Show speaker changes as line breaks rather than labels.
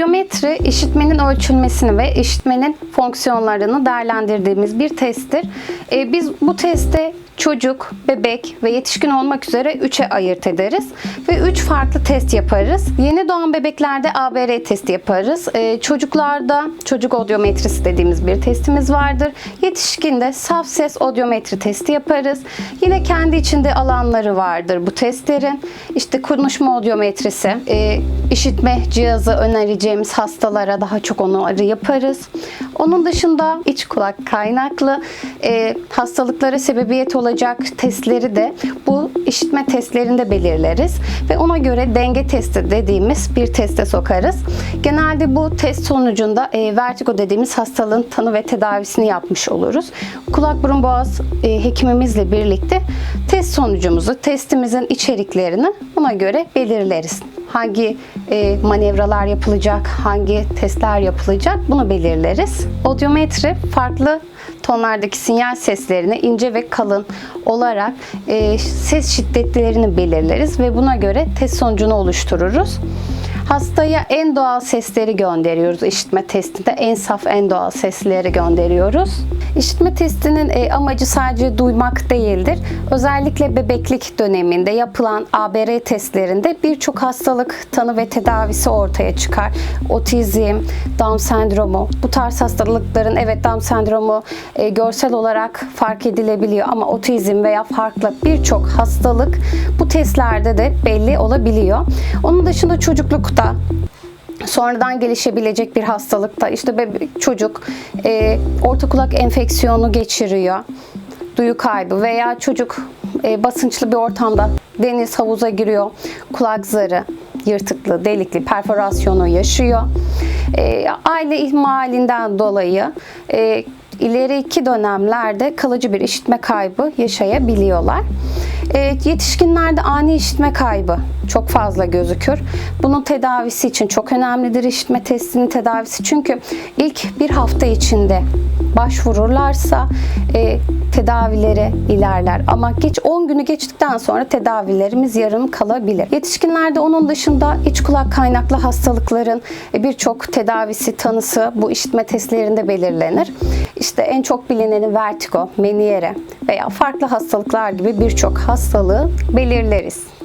Odyometri işitmenin ölçülmesini ve işitmenin fonksiyonlarını değerlendirdiğimiz bir testtir. Ee, biz bu teste çocuk, bebek ve yetişkin olmak üzere 3'e ayırt ederiz ve 3 farklı test yaparız. Yeni doğan bebeklerde ABR testi yaparız. Ee, çocuklarda çocuk odyometrisi dediğimiz bir testimiz vardır. Yetişkinde saf ses odyometri testi yaparız. Yine kendi içinde alanları vardır bu testlerin. İşte konuşma odyometrisi, e, işitme cihazı önereceğimiz hastalara daha çok onları yaparız. Onun dışında iç kulak kaynaklı e, hastalıklara sebebiyet olacak testleri de bu işitme testlerinde belirleriz ve ona göre denge testi dediğimiz bir teste sokarız. Genelde bu test sonucunda e, vertigo dediğimiz hastalığın tanı ve tedavisini yapmış oluruz. Kulak burun boğaz e, hekimimizle birlikte test sonucumuzu, testimizin içeriklerini ona göre belirleriz hangi e, manevralar yapılacak, hangi testler yapılacak bunu belirleriz. Odyometri farklı tonlardaki sinyal seslerini ince ve kalın olarak e, ses şiddetlerini belirleriz ve buna göre test sonucunu oluştururuz. Hastaya en doğal sesleri gönderiyoruz. İşitme testinde en saf, en doğal sesleri gönderiyoruz. İşitme testinin e, amacı sadece duymak değildir. Özellikle bebeklik döneminde yapılan ABR testlerinde birçok hastalık tanı ve tedavisi ortaya çıkar. Otizm, Down sendromu, bu tarz hastalıkların evet Down sendromu e, görsel olarak fark edilebiliyor ama otizm veya farklı birçok hastalık bu testlerde de belli olabiliyor. Onun dışında çocuklukta sonradan gelişebilecek bir hastalıkta işte bebek çocuk e, orta kulak enfeksiyonu geçiriyor duyu kaybı veya çocuk e, basınçlı bir ortamda deniz havuza giriyor kulak zarı yırtıklı delikli perforasyonu yaşıyor E, aile ihmalinden dolayı e, ileriki dönemlerde kalıcı bir işitme kaybı yaşayabiliyorlar. Evet, yetişkinlerde ani işitme kaybı çok fazla gözükür. Bunun tedavisi için çok önemlidir işitme testinin tedavisi. Çünkü ilk bir hafta içinde başvururlarsa e, tedavileri ilerler. Ama geç 10 günü geçtikten sonra tedavilerimiz yarım kalabilir. Yetişkinlerde onun dışında iç kulak kaynaklı hastalıkların e, birçok tedavisi, tanısı bu işitme testlerinde belirlenir. İşte en çok bilineni vertigo, meniere veya farklı hastalıklar gibi birçok hastalığı belirleriz.